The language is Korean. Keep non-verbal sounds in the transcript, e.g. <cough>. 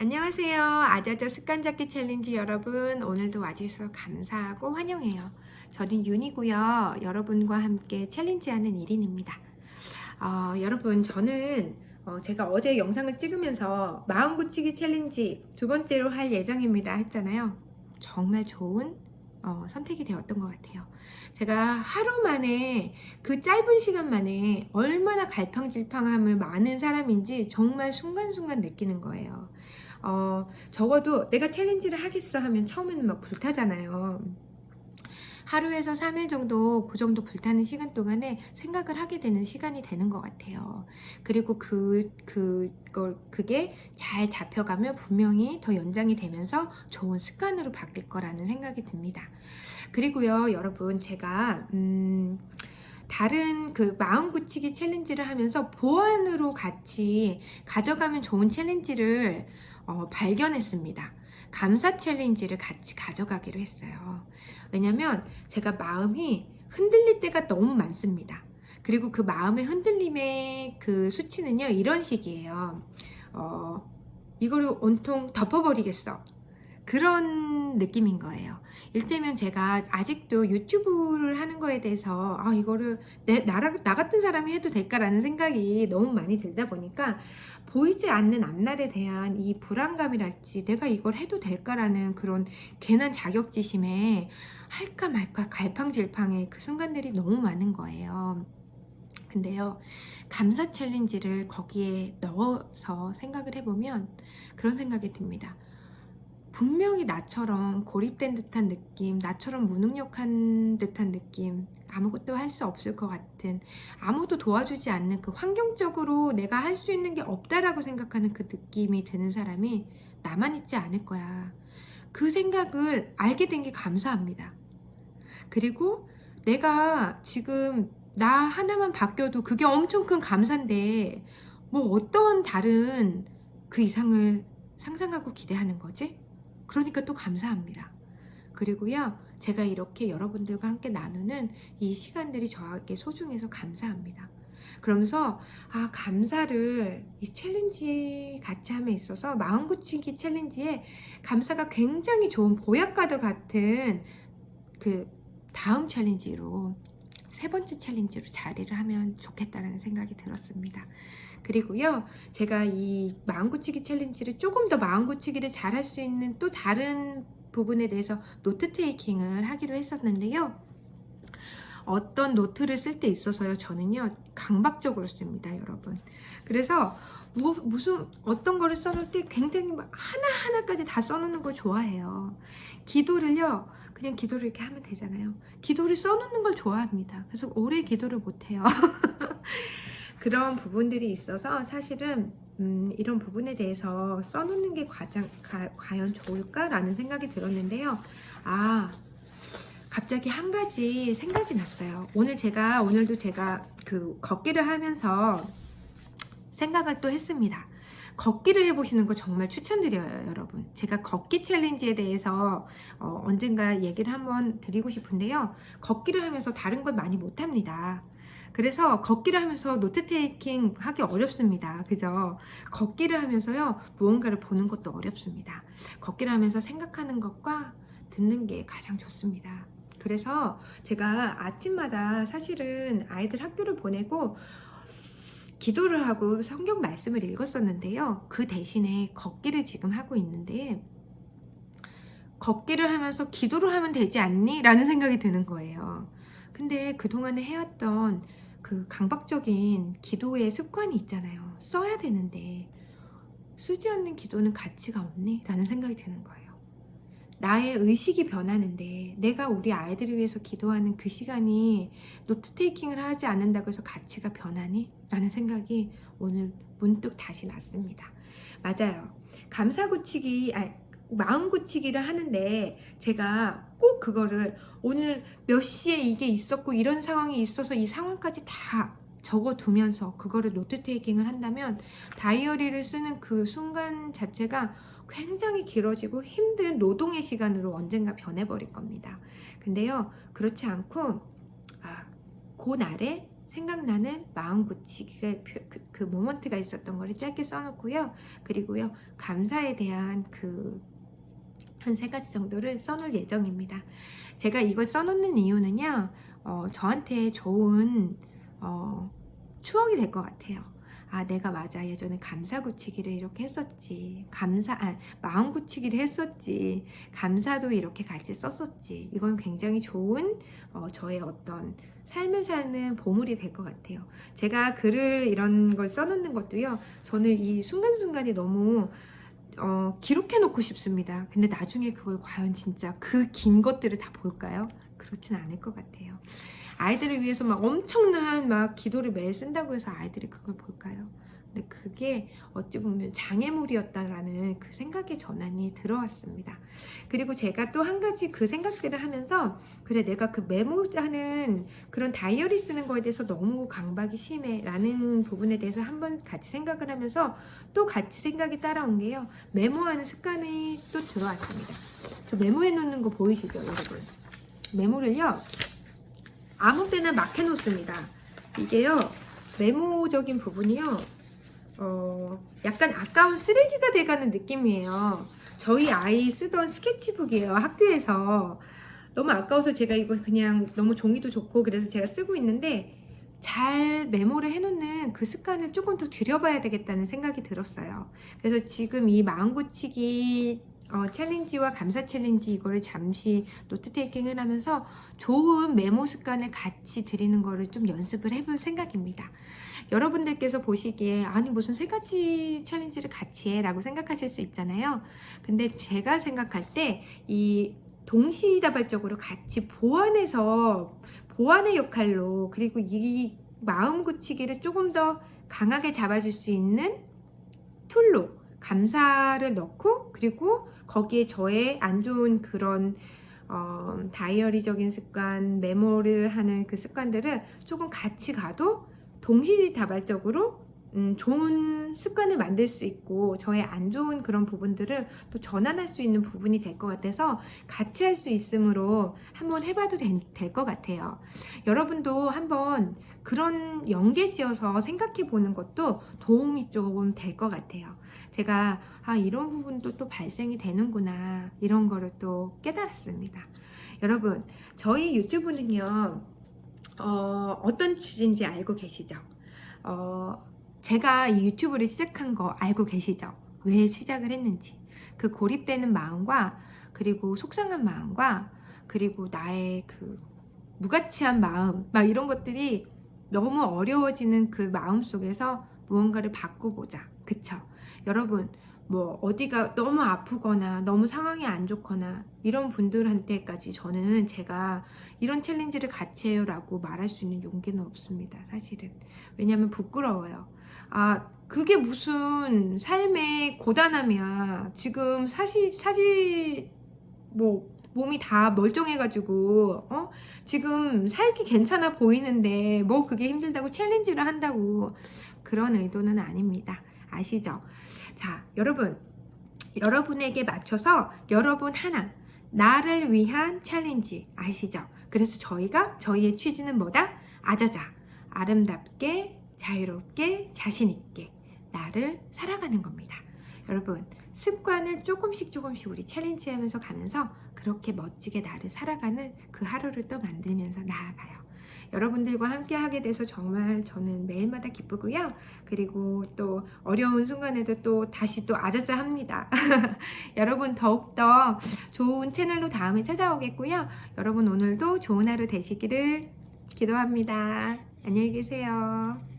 안녕하세요. 아자자 습관 잡기 챌린지 여러분. 오늘도 와주셔서 감사하고 환영해요. 저는 윤이고요. 여러분과 함께 챌린지하는 1인입니다. 어, 여러분, 저는 어, 제가 어제 영상을 찍으면서 마음 굳히기 챌린지 두 번째로 할 예정입니다 했잖아요. 정말 좋은 어, 선택이 되었던 것 같아요. 제가 하루 만에 그 짧은 시간 만에 얼마나 갈팡질팡함을 많은 사람인지 정말 순간순간 느끼는 거예요. 어, 적어도 내가 챌린지를 하겠어 하면 처음에는 막 불타잖아요. 하루에서 3일 정도 그 정도 불타는 시간 동안에 생각을 하게 되는 시간이 되는 것 같아요. 그리고 그, 그걸, 그게 잘 잡혀가면 분명히 더 연장이 되면서 좋은 습관으로 바뀔 거라는 생각이 듭니다. 그리고요, 여러분, 제가, 음, 다른 그 마음 굳히기 챌린지를 하면서 보안으로 같이 가져가면 좋은 챌린지를 어, 발견했습니다. 감사 챌린지를 같이 가져가기로 했어요. 왜냐면 제가 마음이 흔들릴 때가 너무 많습니다. 그리고 그 마음의 흔들림의 그 수치는요, 이런 식이에요. 어, 이거를 온통 덮어버리겠어. 그런 느낌인 거예요. 일테면 제가 아직도 유튜브를 하는 거에 대해서 아 이거를 내, 나, 나 같은 사람이 해도 될까라는 생각이 너무 많이 들다 보니까 보이지 않는 앞날에 대한 이 불안감이랄지 내가 이걸 해도 될까라는 그런 괜한 자격지심에 할까 말까 갈팡질팡의 그 순간들이 너무 많은 거예요. 근데요, 감사 챌린지를 거기에 넣어서 생각을 해보면 그런 생각이 듭니다. 분명히 나처럼 고립된 듯한 느낌, 나처럼 무능력한 듯한 느낌, 아무것도 할 수 없을 것 같은, 아무도 도와주지 않는 그 환경적으로 내가 할 수 있는 게 없다라고 생각하는 그 느낌이 드는 사람이 나만 있지 않을 거야. 그 생각을 알게 된 게 감사합니다. 그리고 내가 지금 나 하나만 바뀌어도 그게 엄청 큰 감사인데, 뭐 어떤 다른 그 이상을 상상하고 기대하는 거지? 그러니까 또 감사합니다. 그리고요, 제가 이렇게 여러분들과 함께 나누는 이 시간들이 저에게 소중해서 감사합니다. 그러면서, 아, 감사를 이 챌린지 같이 함에 있어서 마음 굳히기 챌린지에 감사가 굉장히 좋은 보약과도 같은 그 다음 챌린지로 세 번째 챌린지로 자리를 하면 좋겠다는 생각이 들었습니다. 그리고요, 제가 이 마음고치기 챌린지를 조금 더 마음고치기를 잘할 수 있는 또 다른 부분에 대해서 노트 테이킹을 하기로 했었는데요. 어떤 노트를 쓸 때 있어서요, 저는요, 강박적으로 씁니다, 여러분. 그래서 무, 무슨 어떤 거를 써놓을 때 굉장히 하나하나까지 다 써놓는 걸 좋아해요. 기도를요, 그냥 기도를 이렇게 하면 되잖아요. 기도를 써놓는 걸 좋아합니다. 그래서 오래 기도를 못해요. <laughs> 그런 부분들이 있어서 사실은 음, 이런 부분에 대해서 써놓는 게 과장, 가, 과연 좋을까라는 생각이 들었는데요. 아, 갑자기 한 가지 생각이 났어요. 오늘 제가, 오늘도 제가 그 걷기를 하면서 생각을 또 했습니다. 걷기를 해보시는 거 정말 추천드려요, 여러분. 제가 걷기 챌린지에 대해서 어, 언젠가 얘기를 한번 드리고 싶은데요. 걷기를 하면서 다른 걸 많이 못합니다. 그래서 걷기를 하면서 노트 테이킹 하기 어렵습니다. 그죠? 걷기를 하면서요, 무언가를 보는 것도 어렵습니다. 걷기를 하면서 생각하는 것과 듣는 게 가장 좋습니다. 그래서 제가 아침마다 사실은 아이들 학교를 보내고 기도를 하고 성경 말씀을 읽었었는데요. 그 대신에 걷기를 지금 하고 있는데, 걷기를 하면서 기도를 하면 되지 않니? 라는 생각이 드는 거예요. 근데 그동안에 해왔던 그 강박적인 기도의 습관이 있잖아요. 써야 되는데, 쓰지 않는 기도는 가치가 없니? 라는 생각이 드는 거예요. 나의 의식이 변하는데 내가 우리 아이들을 위해서 기도하는 그 시간이 노트 테이킹을 하지 않는다고 해서 가치가 변하니? 라는 생각이 오늘 문득 다시 났습니다. 맞아요. 감사 고치기, 아, 마음 고치기를 하는데 제가 꼭 그거를 오늘 몇 시에 이게 있었고 이런 상황이 있어서 이 상황까지 다 적어 두면서 그거를 노트 테이킹을 한다면 다이어리를 쓰는 그 순간 자체가 굉장히 길어지고 힘든 노동의 시간으로 언젠가 변해버릴 겁니다. 근데요, 그렇지 않고, 아, 그 날에 생각나는 마음 고치기의 표- 그, 그 모먼트가 있었던 거를 짧게 써놓고요. 그리고요 감사에 대한 그 한 세 가지 정도를 써놓을 예정입니다. 제가 이걸 써놓는 이유는요, 어, 저한테 좋은 어, 추억이 될 것 같아요. 아, 내가 맞아. 예전에 감사 고치기를 이렇게 했었지. 감사, 아, 마음 고치기를 했었지. 감사도 이렇게 같이 썼었지. 이건 굉장히 좋은 어, 저의 어떤 삶을 사는 보물이 될 것 같아요. 제가 글을 이런 걸 써놓는 것도요, 저는 이 순간순간이 너무 어, 기록해 놓고 싶습니다. 근데 나중에 그걸 과연 진짜 그 긴 것들을 다 볼까요? 그렇진 않을 것 같아요. 아이들을 위해서 막 엄청난 막 기도를 매일 쓴다고 해서 아이들이 그걸 볼까요? 근데 그게 어찌 보면 장애물이었다라는 그 생각의 전환이 들어왔습니다. 그리고 제가 또 한 가지 그 생각들을 하면서 그래 내가 그 메모하는 그런 다이어리 쓰는 거에 대해서 너무 강박이 심해 라는 부분에 대해서 한번 같이 생각을 하면서 또 같이 생각이 따라온 게요. 메모하는 습관이 또 들어왔습니다. 저 메모해 놓는 거 보이시죠, 여러분? 메모를요. 아무 때나 막 해놓습니다. 이게요. 메모적인 부분이요. 어, 약간 아까운 쓰레기가 돼가는 느낌이에요. 저희 아이 쓰던 스케치북이에요. 학교에서. 너무 아까워서 제가 이거 그냥 너무 종이도 좋고 그래서 제가 쓰고 있는데 잘 메모를 해놓는 그 습관을 조금 더 들여봐야 되겠다는 생각이 들었어요. 그래서 지금 이 마음 고치기 어, 챌린지와 감사 챌린지 이거를 잠시 노트 테이킹을 하면서 좋은 메모 습관을 같이 드리는 거를 좀 연습을 해볼 생각입니다. 여러분들께서 보시기에 아니 무슨 세 가지 챌린지를 같이 해 라고 생각하실 수 있잖아요. 근데 제가 생각할 때 이 동시다발적으로 같이 보완해서 보완의 역할로 그리고 이 마음 고치기를 조금 더 강하게 잡아줄 수 있는 툴로 감사를 넣고 그리고 거기에 저의 안 좋은 그런 어, 다이어리적인 습관, 메모를 하는 그 습관들을 조금 같이 가도 동시다발적으로 음, 좋은 습관을 만들 수 있고 저의 안 좋은 그런 부분들을 또 전환할 수 있는 부분이 될 것 같아서 같이 할 수 있으므로 한번 해봐도 될 것 같아요. 여러분도 한번 그런 연계 지어서 생각해 보는 것도 도움이 조금 될 것 같아요. 제가 아 이런 부분도 또 발생이 되는구나 이런 거를 또 깨달았습니다. 여러분 저희 유튜브는요 어, 어떤 취지인지 알고 계시죠? 어, 제가 이 유튜브를 시작한 거 알고 계시죠? 왜 시작을 했는지. 그 고립되는 마음과 그리고 속상한 마음과 그리고 나의 그 무가치한 마음 막 이런 것들이 너무 어려워지는 그 마음 속에서 무언가를 바꿔보자. 그쵸? 여러분 뭐 어디가 너무 아프거나 너무 상황이 안 좋거나 이런 분들한테까지 저는 제가 이런 챌린지를 같이 해요라고 말할 수 있는 용기는 없습니다 사실은. 왜냐면 부끄러워요 아 그게 무슨 삶의 고단함이야 지금 사실 사실 뭐 몸이 다 멀쩡해가지고 어 지금 살기 괜찮아 보이는데 뭐 그게 힘들다고 챌린지를 한다고 그런 의도는 아닙니다 아시죠? 자, 여러분, 여러분에게 맞춰서 여러분 하나, 나를 위한 챌린지 아시죠? 그래서 저희가 저희의 취지는 뭐다? 아자자, 아름답게, 자유롭게, 자신있게 나를 살아가는 겁니다. 여러분, 습관을 조금씩 조금씩 우리 챌린지 하면서 가면서 그렇게 멋지게 나를 살아가는 그 하루를 또 만들면서 나아가요. 여러분들과 함께 하게 돼서 정말 저는 매일마다 기쁘고요. 그리고 또 어려운 순간에도 또 다시 또 아자자 합니다. <laughs> 여러분 더욱더 좋은 채널로 다음에 찾아오겠고요. 여러분 오늘도 좋은 하루 되시기를 기도합니다. 안녕히 계세요.